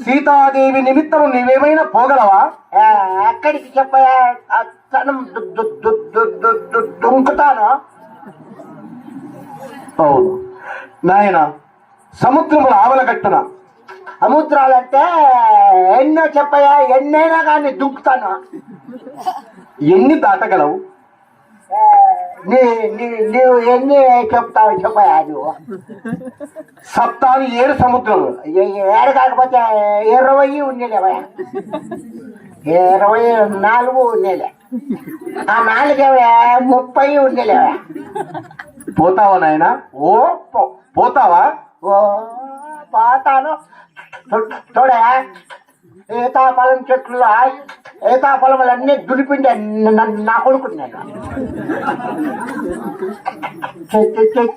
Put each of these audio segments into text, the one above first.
సీతాదేవి నిమిత్తం నీవేమైనా పోగలవా? ఎక్కడికి చెప్పయా? దుంకుతాను? అవును. నాయన సముద్రముల ఆవలగట్టున సముద్రాలంటే ఎన్నో చెప్పయా? ఎన్నైనా కానీ దుంకుతాను? ఎన్ని దాటగలవు? నీ నీ- నీవు ఎన్ని చెప్తావు చెప్పయా నువ్వు సప్తాలు ఏడు సముద్రములు. ఏ- ఏడు కాకపోతే ఇరవై ఉండేలేవయ్యా ఇరవై నాలుగు ఉండేలే. ఆ నాలుగేవే ముప్పై ఉండేలేవా పోతావా నాయన? ఓ పోతావా? ఓ పోతాను. చూడే సీతాఫలం చెట్లు సీతాఫలములన్నీ దులిపిండే న- నా కొడుకున్నాను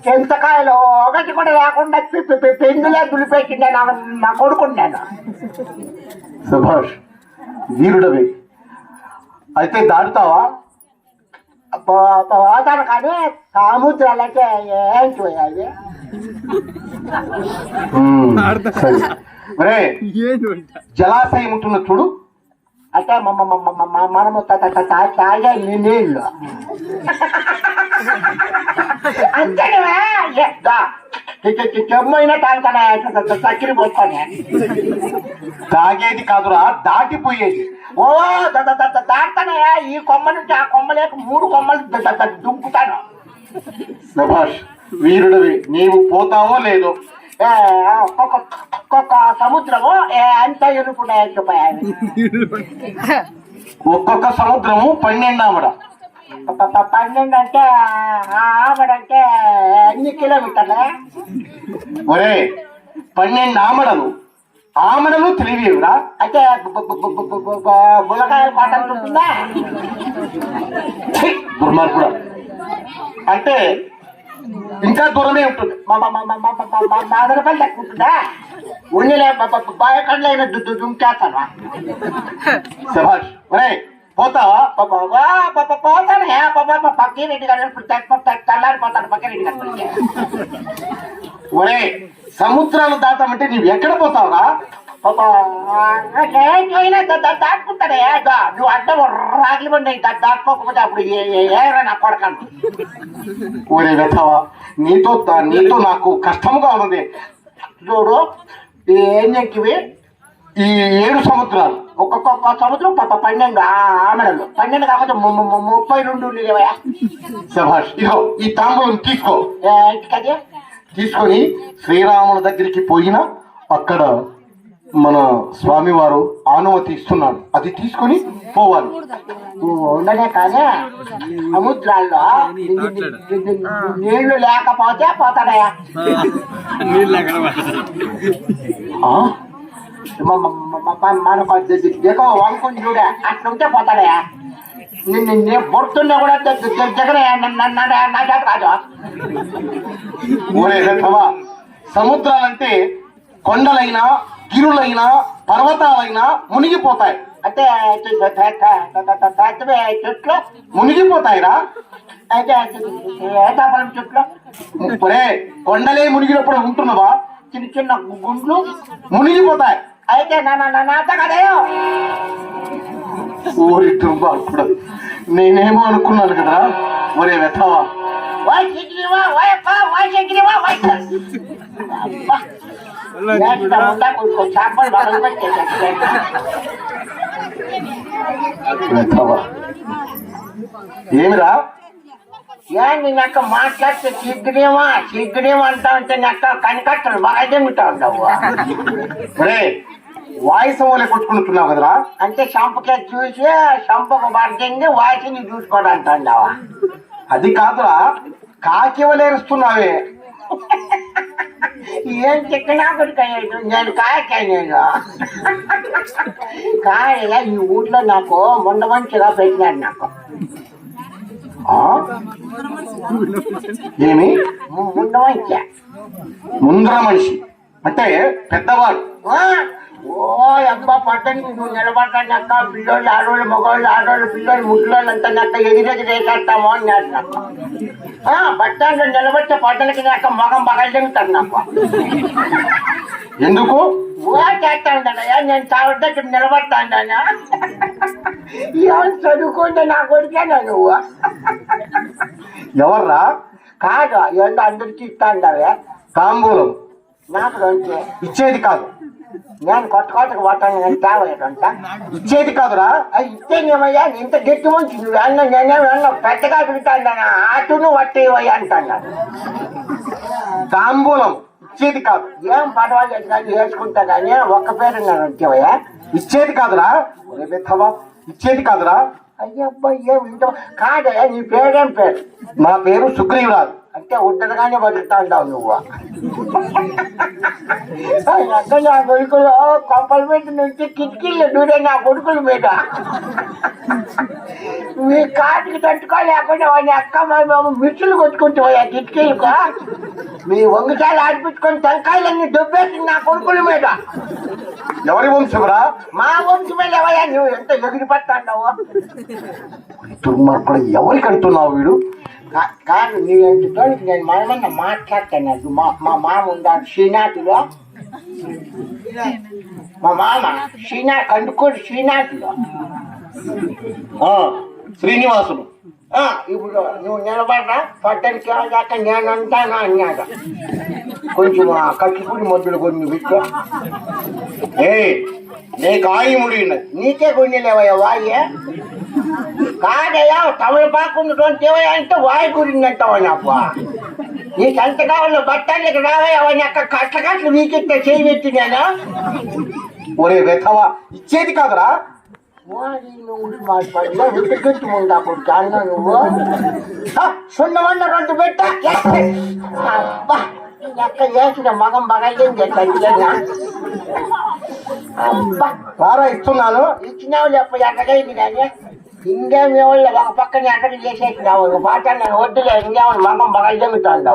చింతకాయలు ఒకటి కూడా లేకుండా పి- పి- పి- పెందులే దులిపెట్టిండే నా నా కొడుకున్నాను సుభాష్ వీరుడవి. అయితే దాటుతావా? పో- పోతాను కానీ సముద్రాలకే ఏం. ఒరే జలాశయం ఉంటున్న చూడు. అంటే మనము త- తా- తాగే నీళ్ళు. అంతేనా చెమ్మైనా తాగుతానా? చక్కెర పోస్తానే. తాగేది కాదురా దాటిపోయేది. ఓ ద- ఈ కొమ్మ నుంచి ఆ కొమ్మ లేక మూడు కొమ్మలు ద- దుంకుతాను. సుభాష్ వీరుడివి నీవు పోతావో లేదో ఒక్కొక్క ఒక్కొక్క సముద్రము అంత ఎరుపున్నాయని చెప్పాయి ఒక్కొక్క సముద్రము పన్నెండామడ ప- ప- పన్నెండు అంటే ఆవిడంటే ఎన్ని కిలోమీటర్లే? ఒరే పన్నెండు ఆమడలు. ఆమడలు తెలివిరా అంటే బు- బుల్లకాయల పాట ఉంటుందా దుర్మార్గుడ. అంటే ఇంకా దూరమే ఉంటుంది. మా మా- మా- మా- మా- దుంకేస్తాను సుభాష్ ఒరే పోతావా? పోతాను. హే పక్కరెడ్డి గారు ఇప్పుడు తెల్లారిపోతాను. పక్కరెడ్డి గారు ఒరే సముద్రాలు దాటమంటే నీవు ఎక్కడ పోతావురా? అయినా నువ్వు అడ్డం రాగిలి బండి దాటుకోకపోతే అప్పుడు ఏరా నా కొడకండి ఊరే వెతవా నీతో నీతో నాకు కష్టముగా ఉంది చూడు ఏం చెక్కివి? ఈ ఏడు సంవత్సరాలు ఒక్కొక్క సంవత్సరం పాప పన్నెండు ఆమెడలు పన్నెండు కాకపోతే ముప్పై రెండు ఉండేవా ఇగో ఈ తాంబూలం తీసుకో. తీసుకొని శ్రీరాముల దగ్గరికి పోయినా అక్కడ మన స్వామివారు అనుమతి ఇస్తున్నాడు. అది తీసుకొని పోవాలి. ఉండనే కానీ సముద్రాల్లో నీళ్ళు లేకపోతే పోతాడయా మనకు దిగో వంకుని చూడే. అట్లుంటే పోతాడయా నిన్ను నేను పొడుతున్నా కూడా జగనయ్యా నా చేత సముద్రాలంటే కొండలైనా గిరులైనా పర్వతాలైనా మునిగిపోతాయి. అంటే చెట్లు మునిగిపోతాయిరా. అయితే ఏతాఫలం చెట్లు? కొండలే మునిగినప్పుడు ఉంటున్నావా? చిన్న చిన్న గుండ్లు మునిగిపోతాయి. అయితే నా నా కదయో ఓరి కూడా నేనేమో అనుకున్నాను కదా ఒరే వెధవా. వాయ్ శిఖిరివా వాయ్ అప్ప వాయ్ శిఖిరివా వాయ్ ఏమిరా? ఏంది నక్క మాట్లాడితే సిగ్గునేమా సిగ్గునేమా అంటా ఉంటే నక్క కనికట్టలు బాగా ఉండవు ఒరే వాయిస్ వల్లే కొట్టుకుంటున్నావు కదరా? అంటే చంపకే చూసి చంపకు పడుతుంది వాసిని చూసుకోవడానికి అంటావా అది కాదురా కాకివలేరుస్తున్నావే ఏం చిక్కనా కొడుకయ్యాడు నేను కాయకాయ నేను. కాయ ఈ ఊర్లో నాకు మొండ మంచిగా పెట్టినాడు నాకు. ఆ? ఏమి? ముండ మంచి. ముందర మనిషి. అంటే పెద్దవాడు? ఓ అబ్బా పట్టణం నువ్వు నిలబడ్డాను అక్క. పిల్లోళ్ళు ఆడవాళ్ళు మగవాళ్ళు ఆడవాళ్ళు పిల్లలు ముసలోళ్ళు అంతా నక్క ఎగిరెగి రేసేస్తామో అని నాకు బట్టాంట్లో నిలబడితే పట్టణకి నాకు మగం బగలు తింటాను నాకు. ఎందుకు? ఓ చేస్తాండయ్యా నేను చావద్దా ఇక్కడ నిలబడతాండానా ఏం చదువుకుంటే నా కొడుకేనా నువ్వు? ఎవర్రా? కాదు ఏందో అందరికి ఇస్తాండవే తాంబూలం. నాకు ఇచ్చేది కాదు. నేను కొత్త కొత్తకు పోతాను నేను తేవలేదంట ఇచ్చేది కాదురా. అది ఇచ్చేనేమయ్యా ఇంత గట్టి మంచి నువ్వు అన్న నేనేమన్నా పెద్దగా పిలుతాను ఆటును పట్టేవయ్యా అంటాను తాంబూలం ఇచ్చేది కాదు. ఏం పర్వాలేదు కానీ వేసుకుంటా కానీ ఒక్క పేరు నేను అంటేవయ్యా ఇచ్చేది కాదురా. ఒరే బెత్తవా ఇచ్చేది కాదురా. అయ్యబ్బా ఏం ఇంత కాదయ్యా నీ పేరేం పేరు? నా పేరు సుగ్రీవరాజు అంటే ఉద్దరగానే బతుకుతా ఉంటావు నువ్వు అక్క నా కొడుకులు కొంపల మీద నుంచి కిటికీళ్ళు దూరే నా కొడుకుల మీద. మీ కాటికి తట్టుకోలేకుండా వాడి అక్క మా బాబు మిర్చులు కొట్టుకుంటావా కిటికీలకు. మీ వంగచాలు ఆడిపించుకొని టెంకాయలన్నీ దుబ్బేసి నా కొడుకుల మీద. ఎవరి వంశంరా మా వంశమే లేవయ్యా నువ్వు ఎంత ఎగిరి పట్టావు దుర్మార్గుడు ఎవరికి అంటున్నావు వీడు? కాదు నీ ఎంతోనికి నేను మనమన్న మాట్లాడతాను అది. మా మా మామ ఉన్నాడు శ్రీనాథులో మా మామ? శ్రీనా కందుకూరు శ్రీనాథులో ఆ, ఇప్పుడు నువ్వు నిలబడరా? పట్టణకి దాకా నేను అంటాను అన్నాడు కొంచెం కట్టుకుని మొదలు కొన్ని విట్టు ఏ నీకు ఆయుముడి ఉన్నది నీకే కొన్ని లేవయ్యా వాయే కాదయ్యా తమలపాకు ఉన్నటువంటి అంటే వాయి గురించి అంటావా నాకు? నీకు ఎంత కావాలో బట్టాలు ఇక్కడ రావయ్యా అవన్నీ అక్కడ కట్ల కట్లు వీకెత్తే చేయి పెట్టి నేను. ఒరే వెతవా ఇచ్చేది కాదురా. వాడి నువ్వు? నువ్వు ఆ, సున్నమన్న రెండు పెట్ట. అబ్బా ఎక్క చేసిన మగం బగలేం చేస్తాను అబ్బా ఇస్తున్నాను ఇచ్చినావు లేకపోతే ఎక్కడైంది కానీ ఇంకేం వాళ్ళు ఒక పక్కన ఎక్కడ చేసేసినావు ఒక పాట నేను వద్దులే. ఇంకేమో మనం బగలు జరుగుతుంది